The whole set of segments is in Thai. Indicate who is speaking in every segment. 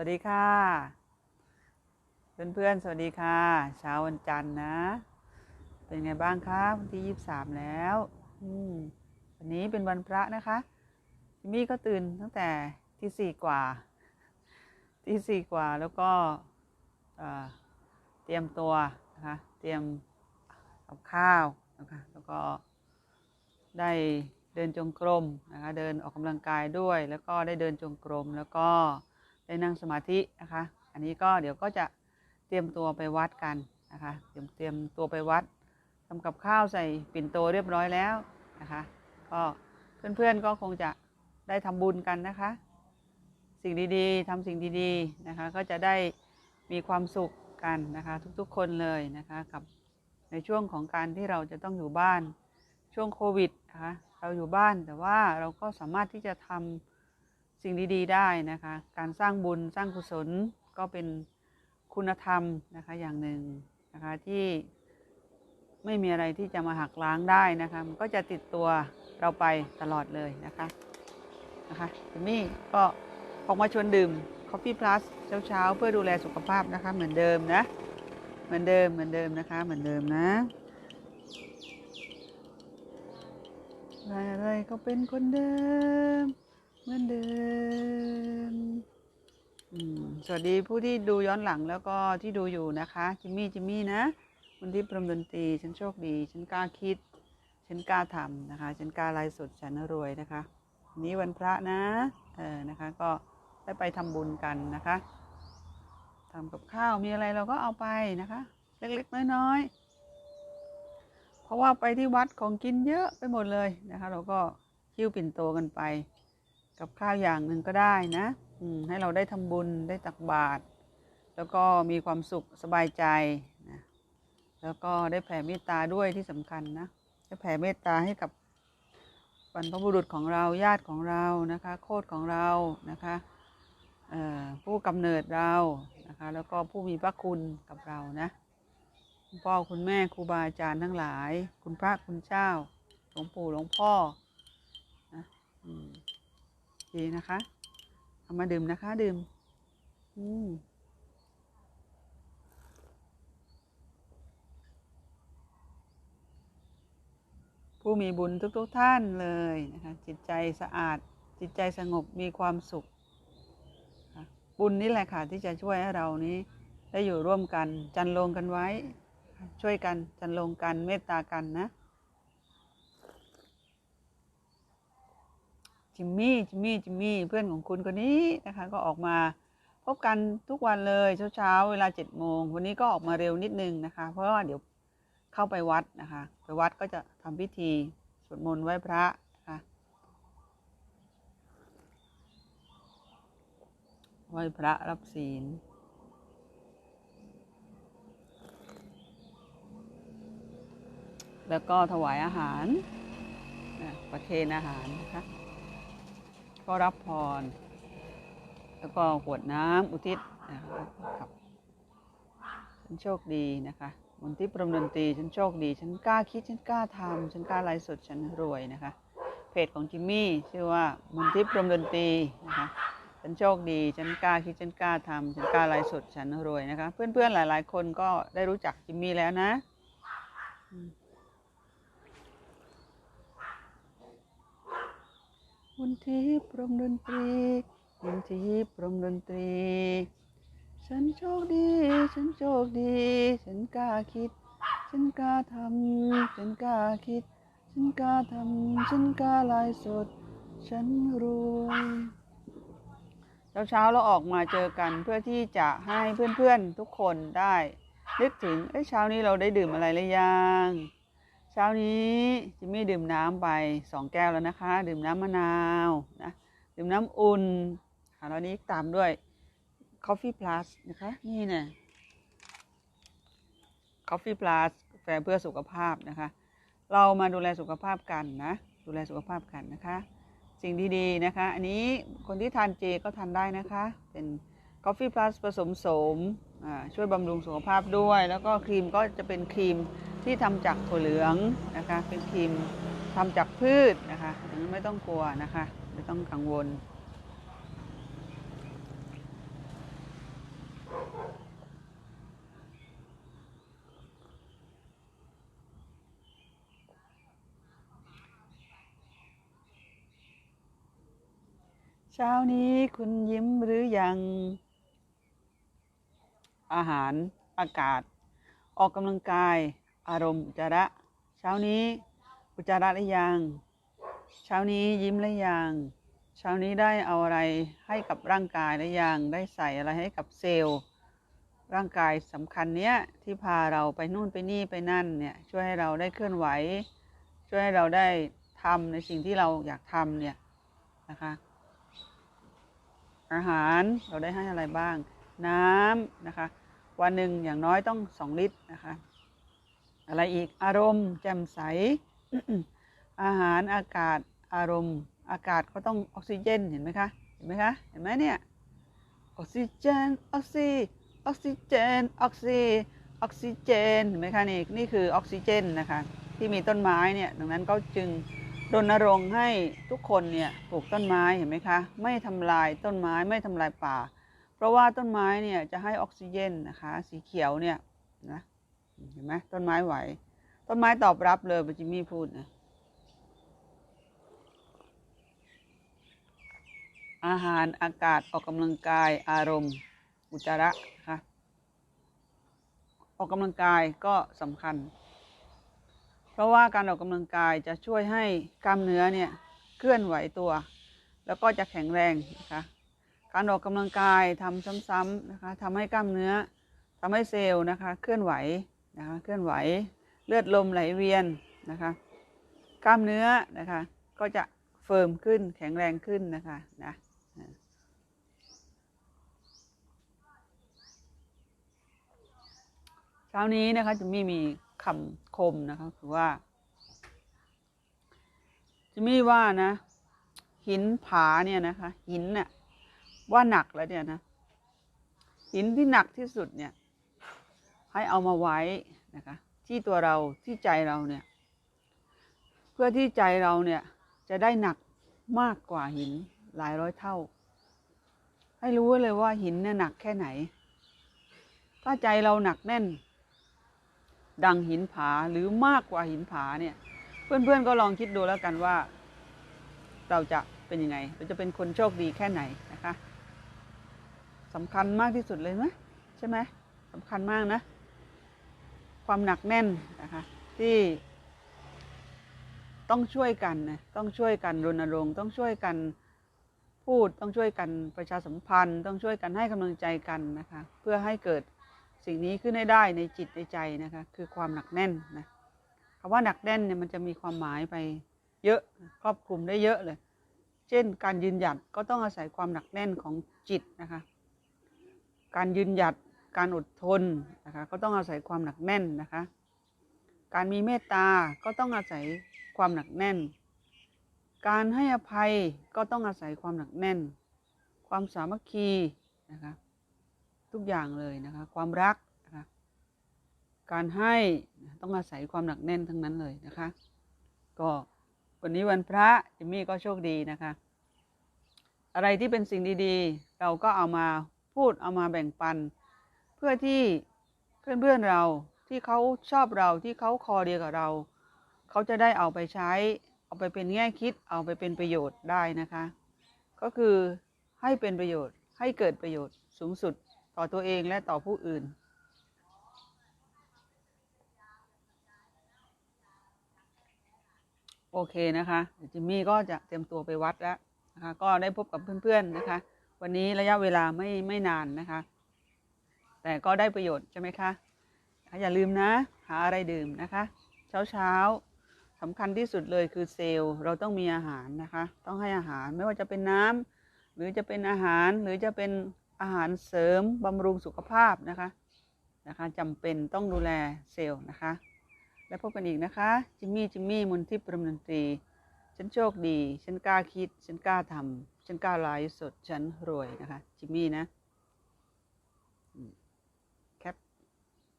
Speaker 1: วัสดีค่ะ เพื่อนๆ สวัสดีค่ะ เช้าวันจันทร์นะ เป็นไงบ้างคะวันที่ยี่สามแล้วอวันนี้เป็นวันพระนะคะจิมมี่ก็ตื่นตั้งแต่ที่สี่กว่า ที่สี่กว่าแล้วก็เอ่อเตรียมตัวนะคะ เตรียมกับข้าวนะคะแล้วก็ได้เดินจงกรมนะคะ เดินออกกำลังกายด้วย แล้วก็ได้เดินจงกรมแล้วก็ ได้นั่งสมาธินะคะ อันนี้ก็เดี๋ยวก็จะเตรียมตัวไปวัดกันนะคะ เตรียมเตรียมตัวไปวัดทำกับข้าวใส่ปิ่นโตเรียบร้อยแล้วนะคะ ก็เพื่อนๆก็คงจะได้ทำบุญกันนะคะ สิ่งดีๆทำสิ่งดีๆนะคะ ก็จะได้มีความสุขกันนะคะ ทุกๆคนเลยนะคะกับในช่วงของการที่เราจะต้องอยู่บ้านช่วงโควิดนะคะเราอยู่บ้านแต่ว่าเราก็สามารถที่จะทำ สิ่งดีๆ ได้นะคะ การสร้างบุญสร้างกุศลก็เป็นคุณธรรมนะคะอย่างหนึ่งนะคะที่ไม่มีอะไรที่จะมาหักล้างได้นะคะมันก็จะติดตัวเราไปตลอดเลยนะคะนะคะเอมมี่ก็ออกมาชวนดื่ม Coffee Plus เช้าๆ เพื่อดูแลสุขภาพนะคะ เหมือนเดิมนะ เหมือนเดิมเหมือนเดิมนะคะ เหมือนเดิมนะอะไรๆก็เป็นคนเดิม เหมือนเดิมสวัสดีผู้ที่ดูย้อนหลังแล้วก็ที่ดูอยู่นะคะ จิมมี่จิมมี่นะวันที่ประมดนตรีฉันโชคดี ฉันกล้าคิด ฉันกล้าทำนะคะ ฉันกล้าไลฟ์สดฉันรวยนะคะนี้วันพระนะเออนะคะก็ได้ไปทำบุญกันนะคะทำกับข้าวมีอะไรเราก็เอาไปนะคะ เล็กๆน้อยๆเพราะว่าไปที่วัดของกินเยอะไปหมดเลยนะคะ เราก็คิ้วปิ่นโตกันไป กับข้าวอย่างหนึ่งก็ได้นะให้เราได้ทำบุญได้ตักบาตรแล้วก็มีความสุขสบายใจนะแล้วก็ได้แผ่เมตตาด้วยที่สำคัญนะได้แผ่เมตตาให้กับบรรพบุรุษของเราญาติของเรานะคะ โคตรของเรานะคะผู้กำเนิดเรานะคะ แล้วก็ผู้มีพระคุณกับเรานะคุณพ่อคุณแม่ครูบาอาจารย์ทั้งหลาย คุณพระคุณเจ้า หลวงปู่หลวงพ่อนะอืม นะคะ เอามาดื่มนะคะ ดื่ม อืมผู้มีบุญทุกๆทท่านเลยนะคะ จิตใจสะอาด จิตใจสงบมีความสุข บุญนี่แหละค่ะ ที่จะช่วยให้เรานี้ได้อยู่ร่วมกัน จันลงกันไว้ ช่วยกัน จันลงกัน เมตตากันนะ จิมมี่จิมมี่จิมมี่เพื่อนของคุณคนนี้นะคะ ก็ออกมาพบกันทุกวันเลยเช้าๆเวลาเจ็ดโมงวันนี้ก็ออกมาเร็วนิดนึงนะคะ เพราะว่าเดี๋ยวเข้าไปวัดนะคะ ไปวัดก็จะทำพิธีสวดมนต์ไหว้พระนะคะไหว้พระรับศีลแล้วก็ถวายอาหารประเคนอาหารนะคะ ก็รับพร แล้วก็ขวดน้ำอุทิศนะครับฉันโชคดีนะคะมนที่ประมดนตรีฉันโชคดี ฉันกล้าคิด ฉันกล้าทำฉันกล้าไลฟ์สดฉันรวยนะคะ เพจของจิมมี่ชื่อว่ามนที่ประมดนตรีนะคะฉันโชคดี ฉันกล้าคิด ฉันกล้าทำฉันกล้าไลฟ์สดฉันรวยนะคะ เพื่อนๆหลาย ๆ คนก็ได้รู้จักจิมมี่แล้วนะ มนทิพรมดนตรีมนทิพรมดนตรี ฉันโชคดี ฉันโชคดี ฉันกล้าคิด ฉันกล้าทำ ฉันกล้าคิด ฉันกล้าทำ ฉันกล้าลายสด ฉันรวยเช้าๆเราออกมาเจอกันเพื่อที่จะให้เพื่อนๆทุกคนได้นึกถึงเอ้เช้านี้เราได้ดื่มอะไรหรือยัง ช้านี้จิมมี่ดื่มน้ำไปสองแก้วแล้วนะคะ ดื่มน้ำมะนาวนะดื่มน้ำอุ่นค่ะแล้วนี้ตามด้วย Coffee Plus นะคะ นี่เนะ Coffee Plus กาแฟเพื่อสุขภาพนะคะ เรามาดูแลสุขภาพกันนะ ดูแลสุขภาพกันนะคะ สิ่งดีๆนะคะ อันนี้คนที่ทานเจก็ทานได้นะคะ เป็น กาแฟ plus ผสมโสมช่วยบำรุงสุขภาพด้วย แล้วก็ครีมก็จะเป็นครีมที่ทำจากถั่วเหลืองนะคะเป็นครีมทำจากพืชนะคะไม่ต้องกลัวนะคะ ไม่ต้องกังวลเช้านี้คุณยิ้มหรือยัง อาหาร อากาศ ออกกำลังกาย อารมณ์อุจาระ เช้านี้อุจาระหรือยัง เช้านี้ยิ้มหรือยัง เช้านี้ได้เอาอะไรให้กับร่างกายหรือยัง ได้ใส่อะไรให้กับเซลล์ ร่างกายสำคัญเนี้ยที่พาเราไปนู่นไปนี่ไปนั่นเนี่ยช่วยให้เราได้เคลื่อนไหว ช่วยให้เราได้ทำในสิ่งที่เราอยากทำเนี่ยนะคะอาหารเราได้ให้อะไรบ้าง น้ำนะคะ วันหนึ่งอย่างน้อยต้องสองลิตรนะคะ อะไรอีกอารมณ์แจ่มใส อาหารอากาศอารมณ์ อากาศก็ต้องออกซิเจนเห็นไหมคะเห็นไหมคะเห็นไหมเนี่ยออกซิเจนออกซิออกซิเจนออกซิออกซิเจนเห็นไหมคะนี่นี่คือออกซิเจนนะคะที่มีต้นไม้เนี่ยดังนั้นก็จึงรณรงค์ให้ทุกคนเนี่ยปลูกต้นไม้เห็นไหมคะ ไม่ทำลายต้นไม้ไม่ทำลายป่า เพราะว่าต้นไม้เนี่ยจะให้ออกซิเจนนะคะ สีเขียวเนี่ยนะเห็นไหมต้นไม้ไหว ต้นไม้ตอบรับเลยปจิมมี่พูดนะอาหารอากาศออกกำลังกายอารมณ์ อุจจาระนะคะออกกำลังกายก็สำคัญ เพราะว่าการออกกำลังกายจะช่วยให้กล้ามเนื้อเนี่ยเคลื่อนไหวตัว แล้วก็จะแข็งแรงนะคะ การออกกำลังกายทำซ้ำๆนะคะทำให้กล้ามเนื้อทำให้เซลล์นะคะ เคลื่อนไหวนะคะเคลื่อนไหวเลือดลมไหลเวียนนะคะ กล้ามเนื้อนะคะ ก็จะเฟิร์มขึ้นแข็งแรงขึ้นนะคะนะเช้านี้นะคะจะมีมีคำคมนะคะคือว่าจะมีว่านะหินผาเนี่ยนะคะหินเนี่ย ว่าหนักแล้วเนี่ยนะหินที่หนักที่สุดเนี่ย ให้เอามาไว้นะคะ ที่ตัวเราที่ใจเราเนี่ย เพื่อที่ใจเราเนี่ยจะได้หนักมากกว่าหินหลายร้อยเท่า ให้รู้เลยว่าหินเนี่ยหนักแค่ไหน ถ้าใจเราหนักแน่น ดังหินผาหรือมากกว่าหินผาเนี่ย เพื่อนๆก็ลองคิดดูแล้วกันว่า เราจะเป็นยังไง เราจะเป็นคนโชคดีแค่ไหน สำคัญมากที่สุดเลยไหมใช่ไหมสำคัญมากนะ ความหนักแน่นนะคะที่ต้องช่วยกันนะต้องช่วยกันรณรงค์ต้องช่วยกันพูดต้องช่วยกันประชาสัมพันธ์ ต้องช่วยกันให้กำลังใจกันนะคะเพื่อให้เกิดสิ่งนี้ขึ้นให้ได้ในจิตในใจนะคะคือความหนักแน่นนะคำว่าหนักแน่นเนี่ยมันจะมีความหมายไปเยอะครอบคลุมได้เยอะเลย เช่น การยืนหยัดก็ต้องอาศัยความหนักแน่นของจิตนะคะ การยืนหยัด การอดทนนะคะก็ต้องอาศัยความหนักแน่นนะคะ การมีเมตตา ก็ต้องอาศัยความหนักแน่น การให้อภัยก็ต้องอาศัยความหนักแน่น ความสามัคคีนะคะทุกอย่างเลยนะคะความรักนะคะการให้ต้องอาศัยความหนักแน่นทั้งนั้นเลยนะคะ ก็วันนี้วันพระจิมมี่ก็โชคดีนะคะ อะไรที่เป็นสิ่งดีๆ เราก็เอามา พูดเอามาแบ่งปัน เพื่อที่เพื่อนๆเราที่เขาชอบเราที่เขาคอเดียวกับเรา เขาจะได้เอาไปใช้ เอาไปเป็นแง่คิดเอาไปเป็นประโยชน์ได้นะคะ ก็คือให้เป็นประโยชน์ให้เกิดประโยชน์สูงสุดต่อตัวเองและต่อผู้อื่น โอเคนะคะจิมมี่ก็จะเตรียมตัวไปวัดแล้วนะคะ ก็ได้พบกับเพื่อนๆนะคะ วันนี้ระยะเวลาไม่ไม่นานนะคะ แต่ก็ได้ประโยชน์ใช่ไหมคะ อย่าลืมนะ หาอะไรดื่มนะคะ เช้าเช้าสำคัญที่สุดเลยคือเซลล์เราต้องมีอาหารนะคะ ต้องให้อาหารไม่ว่าจะเป็นน้ำหรือจะเป็นอาหารหรือจะเป็นอาหารเสริมบำรุงสุขภาพนะคะนะคะจำเป็นต้องดูแลเซลล์นะคะ แล้วพบกันอีกนะคะ จิมมี่จิมมี่มนทิพย์ประมดนตรี ฉันโชคดี ฉันกล้าคิด ฉันกล้าทำ ฉันกล้าไลฟ์สด ฉันรวยนะคะ จิมมี่นะแคป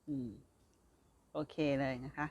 Speaker 1: อืม โอเคเลยนะคะ